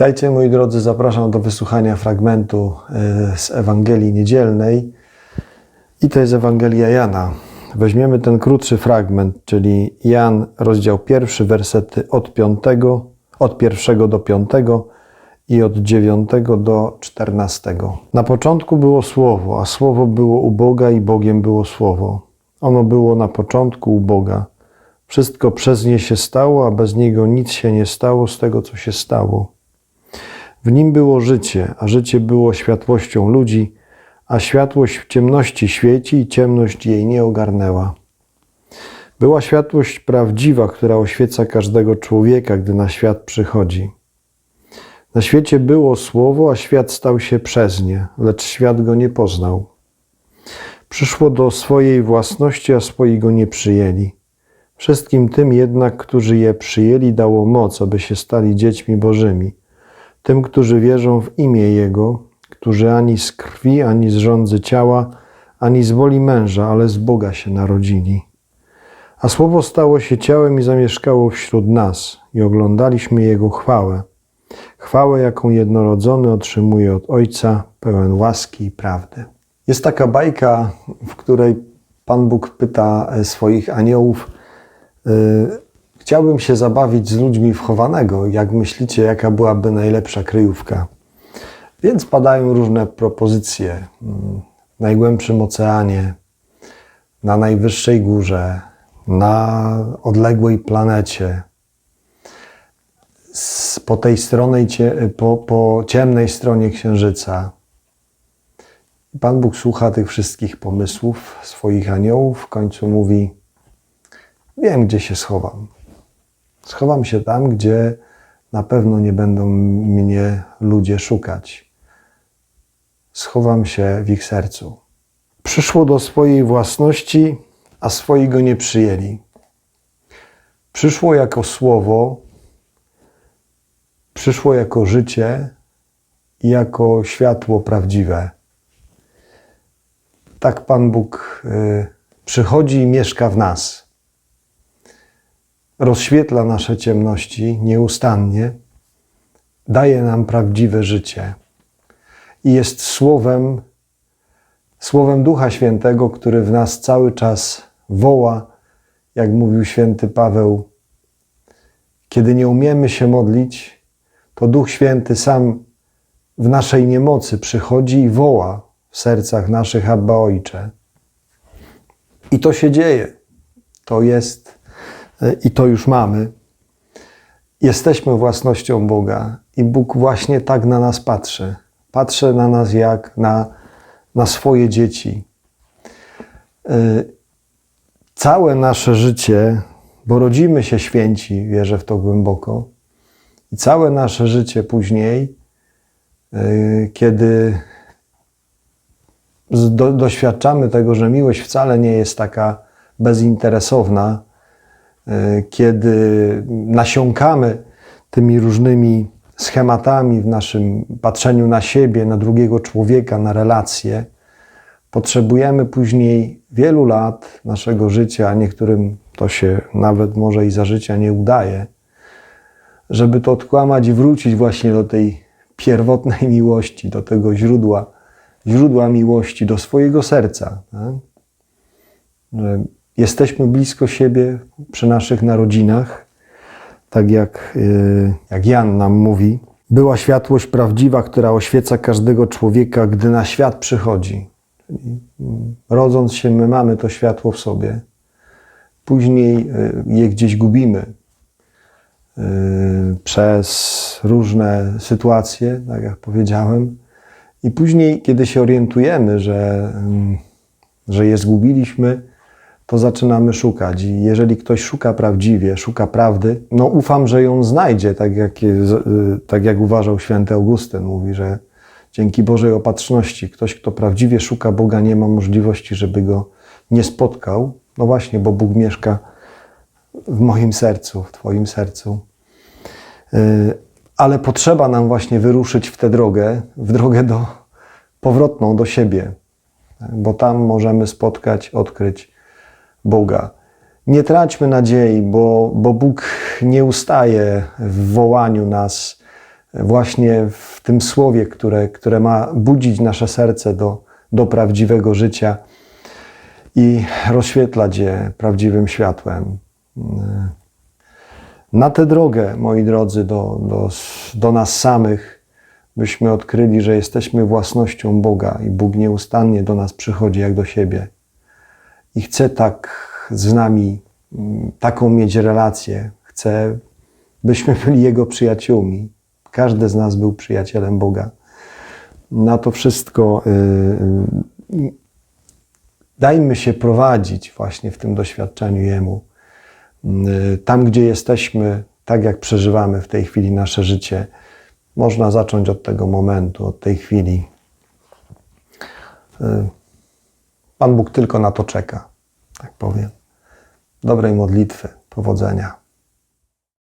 Witajcie moi drodzy, zapraszam do wysłuchania fragmentu e, z Ewangelii Niedzielnej. I to jest Ewangelia Jana. Weźmiemy ten krótszy fragment, czyli Jan, rozdział pierwszy, wersety od piątego, od pierwszego do piątego i od dziewiątego do czternastego. Na początku było Słowo, a Słowo było u Boga i Bogiem było Słowo. Ono było na początku u Boga. Wszystko przez nie się stało, a bez niego nic się nie stało z tego, co się stało. W nim było życie, a życie było światłością ludzi, a światłość w ciemności świeci i ciemność jej nie ogarnęła. Była światłość prawdziwa, która oświeca każdego człowieka, gdy na świat przychodzi. Na świecie było słowo, a świat stał się przez nie, lecz świat go nie poznał. Przyszło do swojej własności, a swoi go nie przyjęli. Wszystkim tym jednak, którzy je przyjęli, dało moc, aby się stali dziećmi Bożymi. Tym, którzy wierzą w imię Jego, którzy ani z krwi, ani z rządzy ciała, ani z woli męża, ale z Boga się narodzili. A Słowo stało się ciałem i zamieszkało wśród nas, i oglądaliśmy Jego chwałę. Chwałę, jaką jednorodzony otrzymuje od Ojca, pełen łaski i prawdy. Jest taka bajka, w której Pan Bóg pyta swoich aniołów, yy, Chciałbym się zabawić z ludźmi wchowanego. Jak myślicie, jaka byłaby najlepsza kryjówka? Więc padają różne propozycje. W najgłębszym oceanie, na najwyższej górze, na odległej planecie, po tej stronie, po, po ciemnej stronie księżyca. Pan Bóg słucha tych wszystkich pomysłów swoich aniołów. W końcu mówi: Wiem, gdzie się schowam. Schowam się tam, gdzie na pewno nie będą mnie ludzie szukać. Schowam się w ich sercu. Przyszło do swojej własności, a swoi go nie przyjęli. Przyszło jako słowo, przyszło jako życie i jako światło prawdziwe. Tak Pan Bóg y, przychodzi i mieszka w nas rozświetla nasze ciemności nieustannie, daje nam prawdziwe życie i jest słowem, słowem Ducha Świętego, który w nas cały czas woła, jak mówił święty Paweł. Kiedy nie umiemy się modlić, to Duch Święty sam w naszej niemocy przychodzi i woła w sercach naszych Abba Ojcze. I to się dzieje. To jest i to już mamy. Jesteśmy własnością Boga i Bóg właśnie tak na nas patrzy. Patrzy na nas jak na, na swoje dzieci. Y, całe nasze życie, bo rodzimy się święci, wierzę w to głęboko, i całe nasze życie później, y, kiedy do, doświadczamy tego, że miłość wcale nie jest taka bezinteresowna, E, kiedy nasiąkamy tymi różnymi schematami w naszym patrzeniu na siebie, na drugiego człowieka, na relacje, potrzebujemy później wielu lat naszego życia, a niektórym to się nawet może i za życia nie udaje, żeby to odkłamać i wrócić właśnie do tej pierwotnej miłości, do tego źródła, źródła miłości, do swojego serca. Tak? Jesteśmy blisko siebie przy naszych narodzinach, tak jak, y, jak Jan nam mówi. Była światłość prawdziwa, która oświeca każdego człowieka, gdy na świat przychodzi. Czyli rodząc się, my mamy to światło w sobie. Później y, je gdzieś gubimy y, przez różne sytuacje, tak jak powiedziałem. I później, kiedy się orientujemy, że, że je zgubiliśmy, to zaczynamy szukać. I jeżeli ktoś szuka prawdziwie, szuka prawdy, no ufam, że ją znajdzie, tak jak, y, tak jak uważał święty Augustyn. Mówi, że dzięki Bożej opatrzności ktoś, kto prawdziwie szuka Boga, nie ma możliwości, żeby go nie spotkał. No właśnie, bo Bóg mieszka w moim sercu, w Twoim sercu. Y, ale potrzeba nam właśnie wyruszyć w tę drogę, w drogę do, powrotną do siebie, bo tam możemy spotkać, odkryć Boga. Nie traćmy nadziei, bo, bo Bóg nie ustaje w wołaniu nas właśnie w tym słowie, które, które ma budzić nasze serce do, do prawdziwego życia i rozświetlać je prawdziwym światłem. Na tę drogę, moi drodzy, do, do, do nas samych, byśmy odkryli, że jesteśmy własnością Boga i Bóg nieustannie do nas przychodzi jak do siebie. I chce tak z nami, mm, taką mieć relację. Chce, byśmy byli Jego przyjaciółmi. Każdy z nas był przyjacielem Boga. Na to wszystko y, y, dajmy się prowadzić właśnie w tym doświadczeniu Jemu. Y, Tam, gdzie jesteśmy, tak jak przeżywamy w tej chwili nasze życie, można zacząć od tego momentu, od tej chwili. Pan Bóg tylko na to czeka, tak powiem. Dobrej modlitwy, powodzenia.